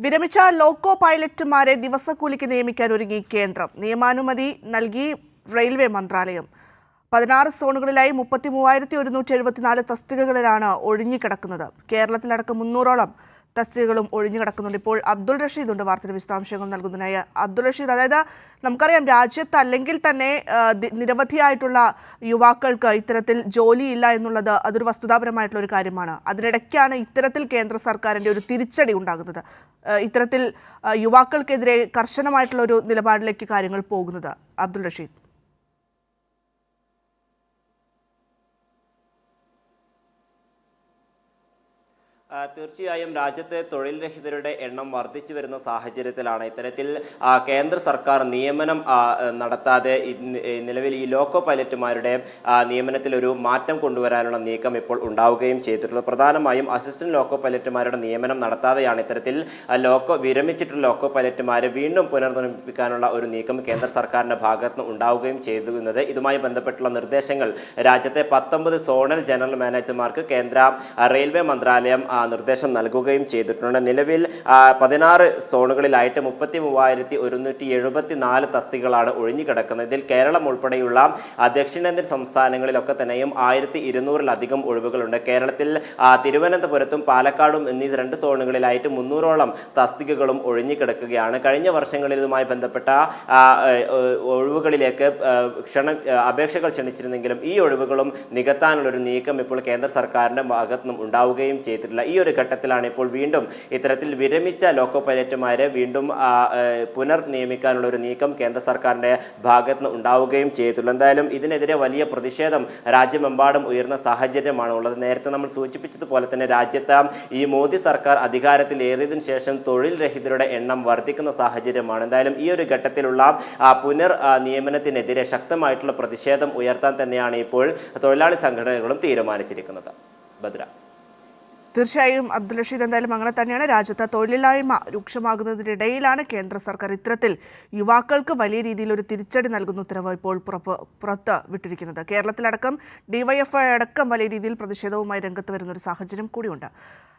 വിരമിച്ച ലോക്കോ പൈലറ്റുമാരെ ദിവസക്കൂലിക്ക് നിയമിക്കാൻ ഒരുങ്ങി കേന്ദ്രം. നിയമാനുമതി നൽകി റെയിൽവേ മന്ത്രാലയം. പതിനാറ് സോണുകളിലായി മുപ്പത്തി മൂവായിരത്തി ഒരുന്നൂറ്റി എഴുപത്തിനാല് തസ്തികകളിലാണ് ഒഴിഞ്ഞുകിടക്കുന്നത്. കേരളത്തിലടക്കം മുന്നൂറോളം തസ്തികകളും ഒഴിഞ്ഞു കിടക്കുന്നുണ്ട്. ഇപ്പോൾ അബ്ദുൾ റഷീദ് ഉണ്ട് വാർത്തയുടെ വിശദാംശങ്ങൾ നൽകുന്നതിനായി. അബ്ദുൾ റഷീദ് അതായത് നമുക്കറിയാം രാജ്യത്ത് അല്ലെങ്കിൽ തന്നെ നിരവധിയായിട്ടുള്ള യുവാക്കൾക്ക് ഇത്തരത്തിൽ ജോലിയില്ല എന്നുള്ളത് അതൊരു വസ്തുതാപരമായിട്ടുള്ള ഒരു കാര്യമാണ്. അതിനിടയ്ക്കാണ് ഇത്തരത്തിൽ കേന്ദ്ര സർക്കാരിന്റെ ഒരു തിരിച്ചടി ഉണ്ടാകുന്നത്. ഇത്തരത്തിൽ യുവാക്കൾക്കെതിരെ കർശനമായിട്ടുള്ള ഒരു നിലപാടിലേക്ക് കാര്യങ്ങൾ പോകുന്നത്. അബ്ദുൾ റഷീദ്. തീർച്ചയായും രാജ്യത്തെ തൊഴിൽ രഹിതരുടെ എണ്ണം വർദ്ധിച്ചു വരുന്ന സാഹചര്യത്തിലാണ് ഇത്തരത്തിൽ കേന്ദ്ര സർക്കാർ നിയമനം നടത്താതെ നിലവിൽ ഈ ലോക്കോ പൈലറ്റുമാരുടെ നിയമനത്തിൽ ഒരു മാറ്റം കൊണ്ടുവരാനുള്ള നീക്കം ഇപ്പോൾ ഉണ്ടാവുകയും ചെയ്തിട്ടുള്ളത്. പ്രധാനമായും അസിസ്റ്റന്റ് ലോക്കോ പൈലറ്റുമാരുടെ നിയമനം നടത്താതെയാണ് ഇത്തരത്തിൽ ലോക്കോ വിരമിച്ചിട്ടുള്ള ലോക്കോ പൈലറ്റുമാരെ വീണ്ടും പുനർനിർമ്മിപ്പിക്കാനുള്ള ഒരു നീക്കം കേന്ദ്ര സർക്കാരിന്റെ ഭാഗത്ത് നിന്ന് ഉണ്ടാവുകയും ചെയ്തിരുന്നത്. ഇതുമായി ബന്ധപ്പെട്ടുള്ള നിർദ്ദേശങ്ങൾ രാജ്യത്തെ പത്തൊമ്പത് സോണൽ ജനറൽ മാനേജർമാർക്ക് കേന്ദ്ര റെയിൽവേ മന്ത്രാലയം നിർദ്ദേശം നൽകുകയും ചെയ്തിട്ടുണ്ട്. നിലവിൽ പതിനാറ് സോണുകളിലായിട്ട് മുപ്പത്തി മൂവായിരത്തി ഒരുന്നൂറ്റി എഴുപത്തി നാല് തസ്തികളാണ് ഒഴിഞ്ഞുകിടക്കുന്നത്. ഇതിൽ കേരളം ഉൾപ്പെടെയുള്ള ദക്ഷിണേന്ത്യൻ സംസ്ഥാനങ്ങളിലൊക്കെ തന്നെയും ആയിരത്തി ഇരുന്നൂറിലധികം ഒഴിവുകളുണ്ട്. കേരളത്തിൽ തിരുവനന്തപുരത്തും പാലക്കാടും എന്നീ രണ്ട് സോണുകളിലായിട്ട് മുന്നൂറോളം തസ്തികകളും ഒഴിഞ്ഞുകിടക്കുകയാണ്. കഴിഞ്ഞ വർഷങ്ങളിൽ ഇതുമായി ബന്ധപ്പെട്ട ഒഴിവുകളിലേക്ക് ക്ഷണ അപേക്ഷകൾ ക്ഷണിച്ചിരുന്നെങ്കിലും ഈ ഒഴിവുകളും നികത്താനുള്ളൊരു നീക്കം ഇപ്പോൾ കേന്ദ്ര സർക്കാരിന്റെ ഭാഗത്തുനിന്നും ഉണ്ടാവുകയും ചെയ്തിട്ടില്ല. ഈ ഒരു ഘട്ടത്തിലാണ് ഇപ്പോൾ വീണ്ടും ഇത്തരത്തിൽ വിരമിച്ച ലോക്കോ പൈലറ്റുമാരെ വീണ്ടും പുനർ നിയമിക്കാനുള്ള ഒരു നീക്കം കേന്ദ്ര സർക്കാരിന്റെ ഭാഗത്ത് നിന്ന് ഉണ്ടാവുകയും ചെയ്തിട്ടുള്ളൂ. എന്തായാലും ഇതിനെതിരെ വലിയ പ്രതിഷേധം രാജ്യമെമ്പാടും ഉയർന്ന സാഹചര്യമാണ് ഉള്ളത്. നേരത്തെ നമ്മൾ സൂചിപ്പിച്ചതുപോലെ തന്നെ രാജ്യത്ത് ഈ മോദി സർക്കാർ അധികാരത്തിൽ ഏറിയതിനു ശേഷം തൊഴിൽ രഹിതരുടെ എണ്ണം വർദ്ധിക്കുന്ന സാഹചര്യമാണ്. എന്തായാലും ഈ ഒരു ഘട്ടത്തിലുള്ള പുനർ നിയമനത്തിനെതിരെ ശക്തമായിട്ടുള്ള പ്രതിഷേധം ഉയർത്താൻ തന്നെയാണ് ഇപ്പോൾ തൊഴിലാളി സംഘടനകളും തീരുമാനിച്ചിരിക്കുന്നത്. ഭദ്ര തീർച്ചയായും അബ്ദുൽ റഷീദ് എന്തായാലും അങ്ങനെ തന്നെയാണ്. രാജ്യത്ത് തൊഴിലില്ലായ്മ രൂക്ഷമാകുന്നതിനിടയിലാണ് കേന്ദ്ര സർക്കാർ ഇത്തരത്തിൽ യുവാക്കൾക്ക് വലിയ രീതിയിൽ ഒരു തിരിച്ചടി നൽകുന്ന ഉത്തരവ് ഇപ്പോൾ പുറത്ത് വിട്ടിരിക്കുന്നത്. കേരളത്തിലടക്കം ഡിവൈഎഫ്ഐ അടക്കം വലിയ രീതിയിൽ പ്രതിഷേധവുമായി രംഗത്ത് വരുന്ന ഒരു സാഹചര്യം കൂടിയുണ്ട്.